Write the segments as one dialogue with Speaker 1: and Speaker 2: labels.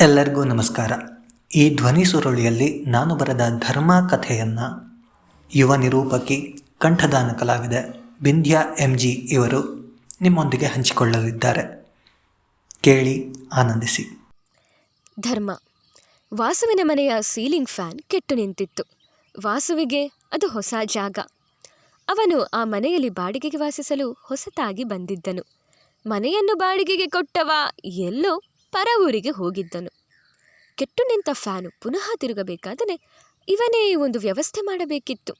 Speaker 1: ಎಲ್ಲರಿಗೂ ನಮಸ್ಕಾರ. ಈ ಧ್ವನಿ ಸುರುಳಿಯಲ್ಲಿ ನಾನು ಬರೆದ ಧರ್ಮ ಕಥೆಯನ್ನು ಯುವ ನಿರೂಪಕಿ ಕಂಠದಾನ ಕಲಾವಿದೆ ಬಿಂದ್ಯಾ ಎಂ ಜಿ ಇವರು ನಿಮ್ಮೊಂದಿಗೆ ಹಂಚಿಕೊಳ್ಳಲಿದ್ದಾರೆ. ಕೇಳಿ ಆನಂದಿಸಿ.
Speaker 2: ಧರ್ಮ. ವಾಸುವಿನ ಮನೆಯ ಸೀಲಿಂಗ್ ಫ್ಯಾನ್ ಕೆಟ್ಟು ನಿಂತಿತ್ತು. ವಾಸುವಿಗೆ ಅದು ಹೊಸ ಜಾಗ. ಅವನು ಆ ಮನೆಯಲ್ಲಿ ಬಾಡಿಗೆಗೆ ವಾಸಿಸಲು ಹೊಸತಾಗಿ ಬಂದಿದ್ದನು. ಮನೆಯನ್ನು ಬಾಡಿಗೆಗೆ ಕೊಟ್ಟವ ಎಲ್ಲೋ ಪರ ಊರಿಗೆ ಹೋಗಿದ್ದನು. ಕೆಟ್ಟು ನಿಂತ ಫ್ಯಾನು ಪುನಃ ತಿರುಗಬೇಕಾದರೆ ಇವನೇ ಒಂದು ವ್ಯವಸ್ಥೆ ಮಾಡಬೇಕಿತ್ತು.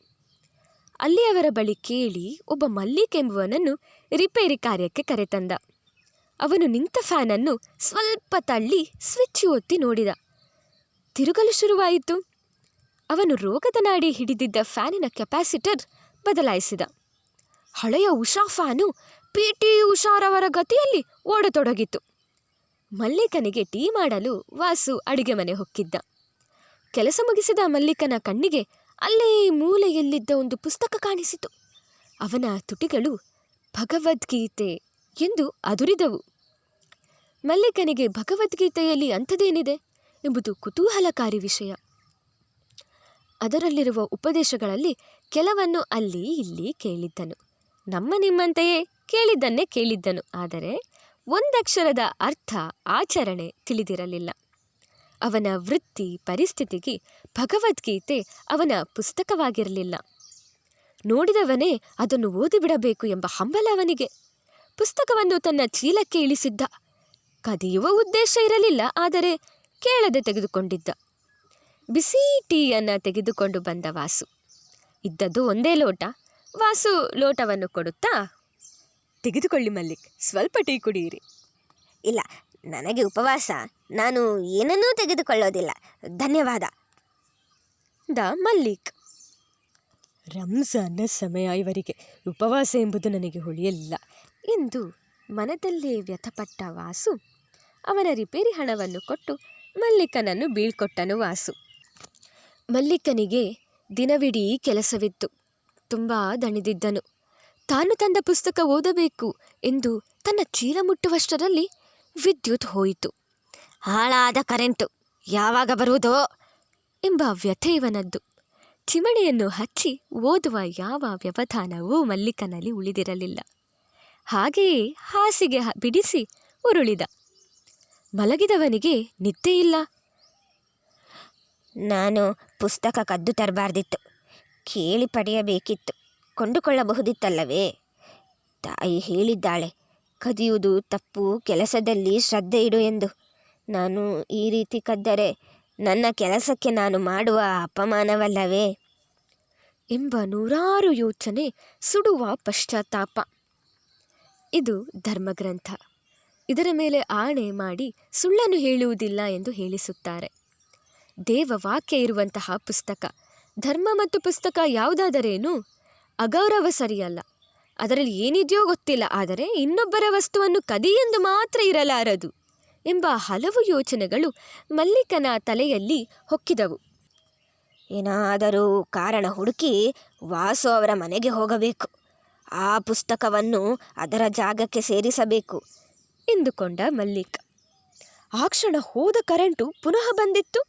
Speaker 2: ಅಲ್ಲಿ ಅವರ ಬಳಿ ಕೇಳಿ ಒಬ್ಬ ಮಲ್ಲಿಕ್ ಎಂಬುವನನ್ನು ರಿಪೇರಿ ಕಾರ್ಯಕ್ಕೆ ಕರೆತಂದ. ಅವನು ನಿಂತ ಫ್ಯಾನನ್ನು ಸ್ವಲ್ಪ ತಳ್ಳಿ ಸ್ವಿಚ್ ಒತ್ತಿ ನೋಡಿದ. ತಿರುಗಲು ಶುರುವಾಯಿತು. ಅವನು ರೋಗದ ನಾಡಿ ಹಿಡಿದಿದ್ದ ಫ್ಯಾನಿನ ಕೆಪಾಸಿಟರ್ ಬದಲಾಯಿಸಿದ. ಹಳೆಯ ಉಷಾ ಫ್ಯಾನು ಪಿ ಟಿ ಉಷಾರವರ ಗತಿಯಲ್ಲಿ ಓಡತೊಡಗಿತು ಮಲ್ಲಿಕನಿಗೆ ಟೀ ಮಾಡಲು ವಾಸು ಅಡಿಗೆ ಮನೆ ಹೊಕ್ಕಿದ್ದ. ಕೆಲಸ ಮುಗಿಸಿದ ಮಲ್ಲಿಕನ ಕಣ್ಣಿಗೆ ಅಲ್ಲೇ ಮೂಲೆಯಲ್ಲಿದ್ದ ಒಂದು ಪುಸ್ತಕ ಕಾಣಿಸಿತು. ಅವನ ತುಟಿಗಳು ಭಗವದ್ಗೀತೆ ಎಂದು ಅದುರಿದವು. ಮಲ್ಲಿಕನಿಗೆ ಭಗವದ್ಗೀತೆಯಲ್ಲಿ ಅಂಥದೇನಿದೆ ಎಂಬುದು ಕುತೂಹಲಕಾರಿ ವಿಷಯ. ಅದರಲ್ಲಿರುವ ಉಪದೇಶಗಳಲ್ಲಿ ಕೆಲವನ್ನು ಅಲ್ಲಿ ಇಲ್ಲಿ ಕೇಳಿದ್ದನು. ನಮ್ಮ ನಿಮ್ಮಂತೆಯೇ ಕೇಳಿದ್ದನ್ನೇ ಕೇಳಿದ್ದನು. ಆದರೆ ಒಂದಕ್ಷರದ ಅರ್ಥ ಆಚರಣೆ ತಿಳಿದಿರಲಿಲ್ಲ. ಅವನ ವೃತ್ತಿ ಪರಿಸ್ಥಿತಿಗೆ ಭಗವದ್ಗೀತೆ ಅವನ ಪುಸ್ತಕವಾಗಿರಲಿಲ್ಲ. ನೋಡಿದವನೇ ಅದನ್ನು ಓದಿಬಿಡಬೇಕು ಎಂಬ ಹಂಬಲ ಅವನಿಗೆ. ಪುಸ್ತಕವನ್ನು ತನ್ನ ಚೀಲಕ್ಕೆ ಇಳಿಸಿದ್ದ. ಕದಿಯುವ ಉದ್ದೇಶ ಇರಲಿಲ್ಲ, ಆದರೆ ಕೇಳದೆ ತೆಗೆದುಕೊಂಡಿದ್ದ. ಬಿಸಿ ಟೀಯನ್ನು ತೆಗೆದುಕೊಂಡು ಬಂದ ವಾಸು. ಇದ್ದದ್ದು ಒಂದೇ ಲೋಟ. ವಾಸು ಲೋಟವನ್ನು ಕೊಡುತ್ತಾ ತೆಗೆದುಕೊಳ್ಳಿ ಮಲ್ಲಿಕ್ ಸ್ವಲ್ಪ ಟೀ ಕುಡಿಯಿರಿ.
Speaker 3: ಇಲ್ಲ ನನಗೆ ಉಪವಾಸ ನಾನು ಏನನ್ನೂ ತೆಗೆದುಕೊಳ್ಳೋದಿಲ್ಲ. ಧನ್ಯವಾದ.
Speaker 2: ದ ಮಲ್ಲಿಕ್. ರಂಜಾನ್ನ ಸಮಯ ಇವರಿಗೆ ಉಪವಾಸ ಎಂಬುದು ನನಗೆ ಹೊಳೆಯಲಿಲ್ಲ ಎಂದು ಮನದಲ್ಲೇ ವ್ಯಥಪಟ್ಟ ವಾಸು ಅವನ ರಿಪೇರಿ ಹಣವನ್ನು ಕೊಟ್ಟು ಮಲ್ಲಿಕನನ್ನು ಬೀಳ್ಕೊಟ್ಟನು ವಾಸು. ಮಲ್ಲಿಕನಿಗೆ ದಿನವಿಡೀ ಕೆಲಸವಿತ್ತು ತುಂಬ ದಣಿದಿದ್ದನು. ತಾನು ತಂದ ಪುಸ್ತಕ ಓದಬೇಕು ಎಂದು ತನ್ನ ಚೀಲ ಮುಟ್ಟುವಷ್ಟರಲ್ಲಿ ವಿದ್ಯುತ್ ಹೋಯಿತು.
Speaker 3: ಹಾಳಾದ ಕರೆಂಟು ಯಾವಾಗ ಬರುವುದೋ
Speaker 2: ಎಂಬ ವ್ಯಥೆ ಇವನದ್ದು. ಚಿಮಣೆಯನ್ನು ಹಚ್ಚಿ ಓದುವ ಯಾವ ವ್ಯವಧಾನವೂ ಮಲ್ಲಿಕನಲ್ಲಿ ಉಳಿದಿರಲಿಲ್ಲ. ಹಾಗೆಯೇ ಹಾಸಿಗೆ ಬಿಡಿಸಿ ಉರುಳಿದ. ಮಲಗಿದವನಿಗೆ ನಿದ್ದೆ ಇಲ್ಲ.
Speaker 3: ನಾನು ಪುಸ್ತಕ ಕದ್ದು ತರಬಾರ್ದಿತ್ತು. ಕೇಳಿ ಪಡೆಯಬೇಕಿತ್ತು. ಕೊಂಡುಕೊಳ್ಳಬಹುದಿತ್ತಲ್ಲವೇ? ತಾಯಿ ಹೇಳಿದ್ದಾಳೆ, ಕದಿಯುವುದು ತಪ್ಪು, ಕೆಲಸದಲ್ಲಿ ಶ್ರದ್ಧೆ ಇಡು ಎಂದು. ನಾನು ಈ ರೀತಿ ಕದ್ದರೆ ನನ್ನ ಕೆಲಸಕ್ಕೆ ನಾನು ಮಾಡುವ ಅಪಮಾನವಲ್ಲವೇ?
Speaker 2: ಎಂಬ ನೂರಾರು ಯೋಚನೆ ಸುಡುವ ಪಶ್ಚಾತ್ತಾಪ. ಇದು ಧರ್ಮಗ್ರಂಥ. ಇದರ ಮೇಲೆ ಆಣೆ ಮಾಡಿ ಸುಳ್ಳನ್ನು ಹೇಳುವುದಿಲ್ಲ ಎಂದು ಹೇಳಿಸುತ್ತಾರೆ. ದೇವವಾಕ್ಯ ಇರುವಂತಹ ಪುಸ್ತಕ, ಧರ್ಮ ಮತ್ತು ಪುಸ್ತಕ ಯಾವುದಾದರೇನು? ಅಗೌರವ ಸರಿಯಲ್ಲ. ಅದರಲ್ಲಿ ಏನಿದೆಯೋ ಗೊತ್ತಿಲ್ಲ, ಆದರೆ ಇನ್ನೊಬ್ಬರ ವಸ್ತುವನ್ನು ಕದಿ ಎಂದು ಮಾತ್ರ ಇರಲಾರದು ಎಂಬ ಹಲವು ಯೋಚನೆಗಳು ಮಲ್ಲಿಕನ ತಲೆಯಲ್ಲಿ ಹೊಕ್ಕಿದವು.
Speaker 3: ಏನಾದರೂ ಕಾರಣ ಹುಡುಕಿ ವಾಸು ಅವರ ಮನೆಗೆ ಹೋಗಬೇಕು. ಆ ಪುಸ್ತಕವನ್ನು ಅದರ ಜಾಗಕ್ಕೆ ಸೇರಿಸಬೇಕು
Speaker 2: ಎಂದುಕೊಂಡ ಮಲ್ಲಿಕ. ಆ ಕ್ಷಣ ಹೋದ ಕರೆಂಟು ಪುನಃ ಬಂದಿತ್ತು.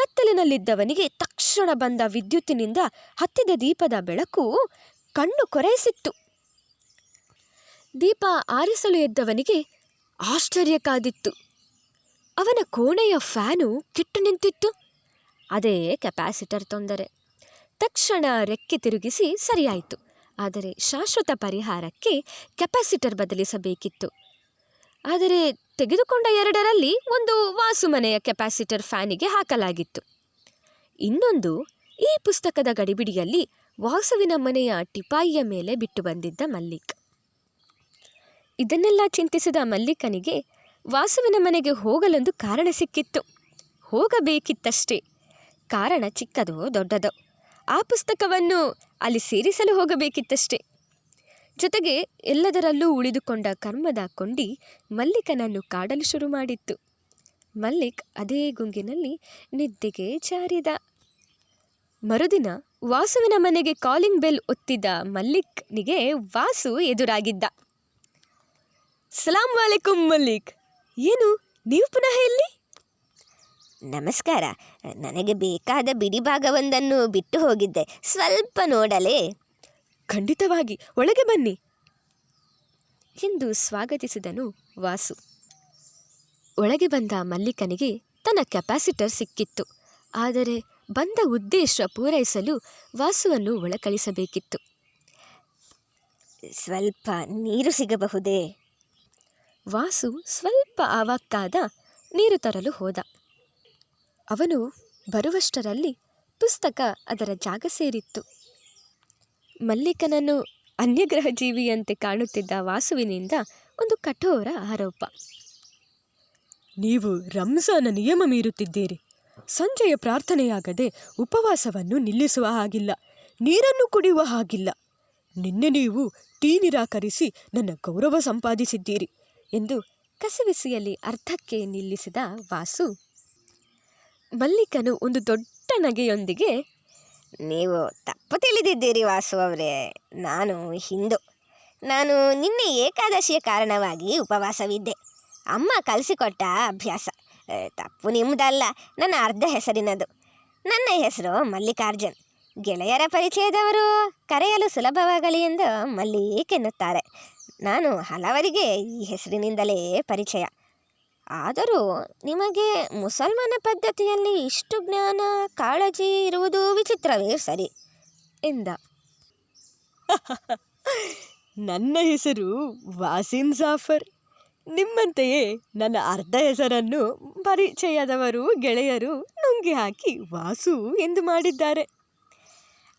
Speaker 2: ಕತ್ತಲಿನಲ್ಲಿದ್ದವನಿಗೆ ತಕ್ಷಣ ಬಂದ ವಿದ್ಯುತ್ತಿನಿಂದ ಹತ್ತಿದ ದೀಪದ ಬೆಳಕು ಕಣ್ಣು ಕೊರೆಯಿಸಿತ್ತು. ದೀಪ ಆರಿಸಲು ಎದ್ದವನಿಗೆ ಆಶ್ಚರ್ಯ ಕಾದಿತ್ತು. ಅವನ ಕೋಣೆಯ ಫ್ಯಾನು ಕಿಟ್ಟು ನಿಂತಿತ್ತು. ಅದೇ ಕೆಪಾಸಿಟರ್ ತೊಂದರೆ. ತಕ್ಷಣ ರೆಕ್ಕೆ ತಿರುಗಿಸಿ ಸರಿಯಾಯಿತು. ಆದರೆ ಶಾಶ್ವತ ಪರಿಹಾರಕ್ಕೆ ಕೆಪಾಸಿಟರ್ ಬದಲಿಸಬೇಕಿತ್ತು. ಆದರೆ ತೆಗೆದುಕೊಂಡ ಎರಡರಲ್ಲಿ ಒಂದು ವಾಸುಮನೆಯ ಕೆಪಾಸಿಟರ್ ಫ್ಯಾನಿಗೆ ಹಾಕಲಾಗಿತ್ತು. ಇನ್ನೊಂದು ಈ ಪುಸ್ತಕದ ಗಡಿಬಿಡಿಯಲ್ಲಿ ವಾಸುವಿನ ಮನೆಯ ಟಿಪಾಯಿಯ ಮೇಲೆ ಬಿಟ್ಟು ಬಂದಿದ್ದ ಮಲ್ಲಿಕ್. ಇದನ್ನೆಲ್ಲ ಚಿಂತಿಸಿದ ಮಲ್ಲಿಕನಿಗೆ ವಾಸುವಿನ ಮನೆಗೆ ಹೋಗಲೊಂದು ಕಾರಣ ಸಿಕ್ಕಿತ್ತು. ಹೋಗಬೇಕಿತ್ತಷ್ಟೇ. ಕಾರಣ ಚಿಕ್ಕದೋ ದೊಡ್ಡದೋ. ಆ ಪುಸ್ತಕವನ್ನು ಅಲ್ಲಿ ಸೇರಿಸಲು ಹೋಗಬೇಕಿತ್ತಷ್ಟೇ. ಜೊತೆಗೆ ಎಲ್ಲದರಲ್ಲೂ ಉಳಿದುಕೊಂಡ ಕರ್ಮದ ಕೊಂಡಿ ಮಲ್ಲಿಕನನ್ನು ಕಾಡಲು ಶುರು ಮಾಡಿತ್ತು. ಮಲ್ಲಿಕ್ ಅದೇ ಗುಂಗಿನಲ್ಲಿ ನಿದ್ದೆಗೆ ಜಾರಿದ. ಮರುದಿನ ವಾಸುವಿನ ಮನೆಗೆ ಕಾಲಿಂಗ್ ಬೆಲ್ ಒತ್ತಿದ ಮಲ್ಲಿಕ್ನಿಗೆ ವಾಸು ಎದುರಾಗಿದ್ದ. ಸಲಾಂ ವಾಲೇಕುಂ ಮಲ್ಲಿಕ್, ಏನು ನೀವು ಪುನಃ ಎಲ್ಲಿ?
Speaker 3: ನಮಸ್ಕಾರ, ನನಗೆ ಬೇಕಾದ ಬಿಡಿಭಾಗವೊಂದನ್ನು ಬಿಟ್ಟು ಹೋಗಿದ್ದೆ. ಸ್ವಲ್ಪ ನೋಡಲೇ.
Speaker 2: ಖಂಡಿತವಾಗಿ ಒಳಗೆ ಬನ್ನಿ. ಎಂದು ಸ್ವಾಗತಿಸಿದನು ವಾಸು. ಒಳಗೆ ಬಂದ ಮಲ್ಲಿಕನಿಗೆ ತನ್ನ ಕೆಪಾಸಿಟರ್ ಸಿಕ್ಕಿತ್ತು. ಆದರೆ ಬಂದ ಉದ್ದೇಶ ಪೂರೈಸಲು ವಾಸುವನ್ನು ಒಳಕಳಿಸಬೇಕಿತ್ತು.
Speaker 3: ಸ್ವಲ್ಪ ನೀರು ಸಿಗಬಹುದೇ?
Speaker 2: ವಾಸು ಸ್ವಲ್ಪ ಆವಾಕ್ಕಾದ ನೀರು ತರಲು ಹೋದ. ಅವನು ಬರುವಷ್ಟರಲ್ಲಿ ಪುಸ್ತಕ ಅದರ ಜಾಗ ಸೇರಿತ್ತು. ಮಲ್ಲಿಕನನ್ನು ಅನ್ಯಗ್ರಹ ಜೀವಿಯಂತೆ ಕಾಣುತ್ತಿದ್ದ ವಾಸುವಿನಿಂದ ಒಂದು ಕಠೋರ ಆರೋಪ.
Speaker 4: ನೀವು ರಂಜಾನ ನಿಯಮ ಮೀರುತ್ತಿದ್ದೀರಿ. ಸಂಜೆಯ ಪ್ರಾರ್ಥನೆಯಾಗದೆ ಉಪವಾಸವನ್ನು ನಿಲ್ಲಿಸುವ ಹಾಗಿಲ್ಲ. ನೀರನ್ನು ಕುಡಿಯುವ ಹಾಗಿಲ್ಲ. ನಿನ್ನೆ ನೀವು ಟೀ ನಿರಾಕರಿಸಿ ನನ್ನ ಗೌರವ ಸಂಪಾದಿಸಿದ್ದೀರಿ
Speaker 2: ಎಂದು ಕಸಿವಿಸಿಯಲ್ಲಿ ಅರ್ಧಕ್ಕೆ ನಿಲ್ಲಿಸಿದ ವಾಸು. ಮಲ್ಲಿಕನು ಒಂದು ದೊಡ್ಡ ನಗೆಯೊಂದಿಗೆ
Speaker 3: ನೀವು ತಪ್ಪು ತಿಳಿದಿದ್ದೀರಿ ವಾಸು ಅವರೇ. ನಾನು ಹಿಂದೂ. ನಾನು ನಿನ್ನೆ ಏಕಾದಶಿಯ ಕಾರಣವಾಗಿ ಉಪವಾಸವಿದ್ದೆ. ಅಮ್ಮ ಕಲಿಸಿಕೊಟ್ಟ ಅಭ್ಯಾಸ. ತಪ್ಪು ನಿಮ್ಮದಲ್ಲ ನನ್ನ ಅರ್ಧ ಹೆಸರಿನದು. ನನ್ನ ಹೆಸರು ಮಲ್ಲಿಕಾರ್ಜುನ್. ಗೆಳೆಯರ ಪರಿಚಯದವರು ಕರೆಯಲು ಸುಲಭವಾಗಲಿ ಎಂದು ಮಲ್ಲಿಕ್ ಎನ್ನುತ್ತಾರೆ ನಾನು ಹಲವರಿಗೆ ಈ ಹೆಸರಿನಿಂದಲೇ ಪರಿಚಯ. ಆದರೂ ನಿಮಗೆ ಮುಸಲ್ಮಾನ ಪದ್ಧತಿಯಲ್ಲಿ ಇಷ್ಟು ಜ್ಞಾನ, ಕಾಳಜಿ ಇರುವುದು ವಿಚಿತ್ರವೇ ಸರಿ,
Speaker 2: ಎಂದ.
Speaker 4: ನನ್ನ ಹೆಸರು ವಾಸಿಂ ಜಾಫರ್. ನಿಮ್ಮಂತೆಯೇ ನನ್ನ ಅರ್ಧ ಹೆಸರನ್ನು ಪರಿಚಯದವರು, ಗೆಳೆಯರು ನುಂಗಿ ಹಾಕಿ ವಾಸು ಎಂದು ಮಾಡಿದ್ದಾರೆ.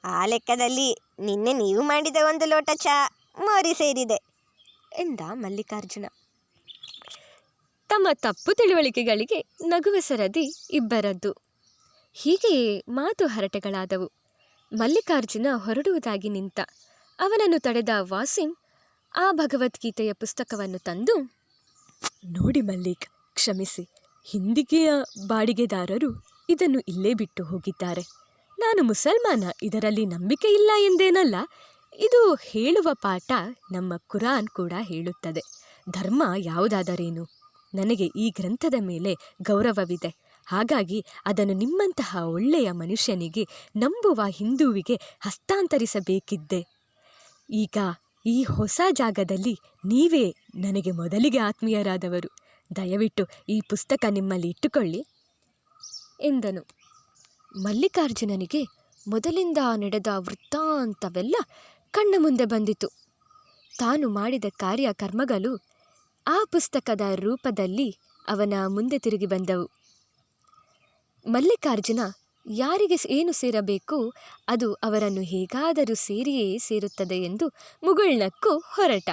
Speaker 3: ಆ ಲೆಕ್ಕದಲ್ಲಿ ನಿನ್ನೆ ನೀವು ಮಾಡಿದ ಒಂದು ಲೋಟ ಚಾ ಮೋರಿ ಸೇರಿದೆ,
Speaker 2: ಎಂದ ಮಲ್ಲಿಕಾರ್ಜುನ. ತಮ್ಮ ತಪ್ಪು ತಿಳುವಳಿಕೆಗಳಿಗೆ ನಗುವ ಸರದಿ ಇಬ್ಬರದ್ದು. ಹೀಗೆಯೇ ಮಾತು ಹರಟೆಗಳಾದವು. ಮಲ್ಲಿಕಾರ್ಜುನ ಹೊರಡುವುದಾಗಿ ನಿಂತ ಅವನನ್ನು ತಡೆದ ವಾಸಿಂ ಆ ಭಗವದ್ಗೀತೆಯ ಪುಸ್ತಕವನ್ನು ತಂದು,
Speaker 4: ನೋಡಿ ಮಲ್ಲಿಕ್, ಕ್ಷಮಿಸಿ. ಹಿಂದಿಗೆಯ ಬಾಡಿಗೆದಾರರು ಇದನ್ನು ಇಲ್ಲೇ ಬಿಟ್ಟು ಹೋಗಿದ್ದಾರೆ. ನಾನು ಮುಸಲ್ಮಾನ, ಇದರಲ್ಲಿ ನಂಬಿಕೆ ಇಲ್ಲ ಎಂದೇನಲ್ಲ. ಇದು ಹೇಳುವ ಪಾಠ ನಮ್ಮ ಕುರಾನ್ ಕೂಡ ಹೇಳುತ್ತದೆ. ಧರ್ಮ ಯಾವುದಾದರೇನು? ನನಗೆ ಈ ಗ್ರಂಥದ ಮೇಲೆ ಗೌರವವಿದೆ. ಹಾಗಾಗಿ ಅದನ್ನು ನಿಮ್ಮಂತಹ ಒಳ್ಳೆಯ ಮನುಷ್ಯನಿಗೆ, ನಂಬುವ ಹಿಂದೂವಿಗೆ ಹಸ್ತಾಂತರಿಸಬೇಕಿದ್ದೆ. ಈಗ ಈ ಹೊಸ ಜಾಗದಲ್ಲಿ ನೀವೇ ನನಗೆ ಮೊದಲಿಗೆ ಆತ್ಮೀಯರಾದವರು. ದಯವಿಟ್ಟು ಈ ಪುಸ್ತಕ ನಿಮ್ಮಲ್ಲಿ ಇಟ್ಟುಕೊಳ್ಳಿ.
Speaker 2: ಎಂದನು. ಮಲ್ಲಿಕಾರ್ಜುನನಿಗೆ ಮೊದಲಿಂದ ನಡೆದ ವೃತ್ತಾಂತವೆಲ್ಲ ಕಣ್ಣ ಮುಂದೆ ಬಂದಿತು. ತಾನು ಮಾಡಿದ ಕಾರ್ಯ ಕರ್ಮಗಳು ಆ ಪುಸ್ತಕದ ರೂಪದಲ್ಲಿ ಅವನ ಮುಂದೆ ತಿರುಗಿ ಬಂದವು. ಮಲ್ಲಿಕಾರ್ಜುನ ಯಾರಿಗೆ ಏನು ಸೇರಬೇಕು ಅದು ಅವರನ್ನು ಹೇಗಾದರೂ ಸೇರಿಯೇ ಸೇರುತ್ತದೆ ಎಂದು ಮುಗುಳ್ನಕ್ಕು ಹೊರಟ.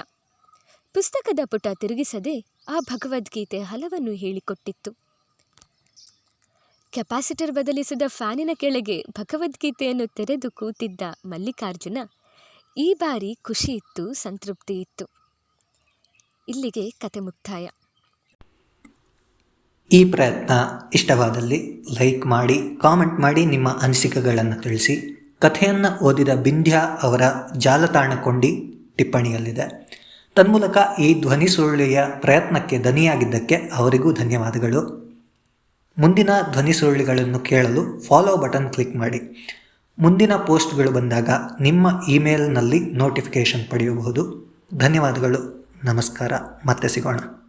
Speaker 2: ಪುಸ್ತಕದ ಪುಟ ತಿರುಗಿಸದೆ ಆ ಭಗವದ್ಗೀತೆ ಹಲವನ್ನು ಹೇಳಿಕೊಟ್ಟಿತ್ತು. ಕೆಪಾಸಿಟರ್ ಬದಲಿಸಿದ ಫ್ಯಾನಿನ ಕೆಳಗೆ ಭಗವದ್ಗೀತೆಯನ್ನು ತೆರೆದು ಕೂತಿದ್ದ ಮಲ್ಲಿಕಾರ್ಜುನ ಈ ಬಾರಿ ಖುಷಿ ಇತ್ತು, ಸಂತೃಪ್ತಿ ಇತ್ತು. ಇಲ್ಲಿಗೆ ಕತೆ ಮುಕ್ತಾಯ.
Speaker 1: ಈ ಪ್ರಯತ್ನ ಇಷ್ಟವಾದಲ್ಲಿ ಲೈಕ್ ಮಾಡಿ, ಕಾಮೆಂಟ್ ಮಾಡಿ ನಿಮ್ಮ ಅನಿಸಿಕೆಗಳನ್ನು ತಿಳಿಸಿ. ಕಥೆಯನ್ನು ಓದಿದ ಬಿಂದ್ಯಾ ಅವರ ಜಾಲತಾಣ ಕೊಂಡಿ ಟಿಪ್ಪಣಿಯಲ್ಲಿದೆ. ತನ್ಮೂಲಕ ಈ ಧ್ವನಿ ಸುರುಳಿಯ ಪ್ರಯತ್ನಕ್ಕೆ ದನಿಯಾಗಿದ್ದಕ್ಕೆ ಅವರಿಗೂ ಧನ್ಯವಾದಗಳು. ಮುಂದಿನ ಧ್ವನಿ ಸುರುಳಿಗಳನ್ನು ಕೇಳಲು ಫಾಲೋ ಬಟನ್ ಕ್ಲಿಕ್ ಮಾಡಿ. ಮುಂದಿನ ಪೋಸ್ಟ್ಗಳು ಬಂದಾಗ ನಿಮ್ಮ ಇಮೇಲ್ನಲ್ಲಿ ನೋಟಿಫಿಕೇಷನ್ ಪಡೆಯಬಹುದು. ಧನ್ಯವಾದಗಳು. ನಮಸ್ಕಾರ ಮತ್ತೆ ಸಿಗೋಣ.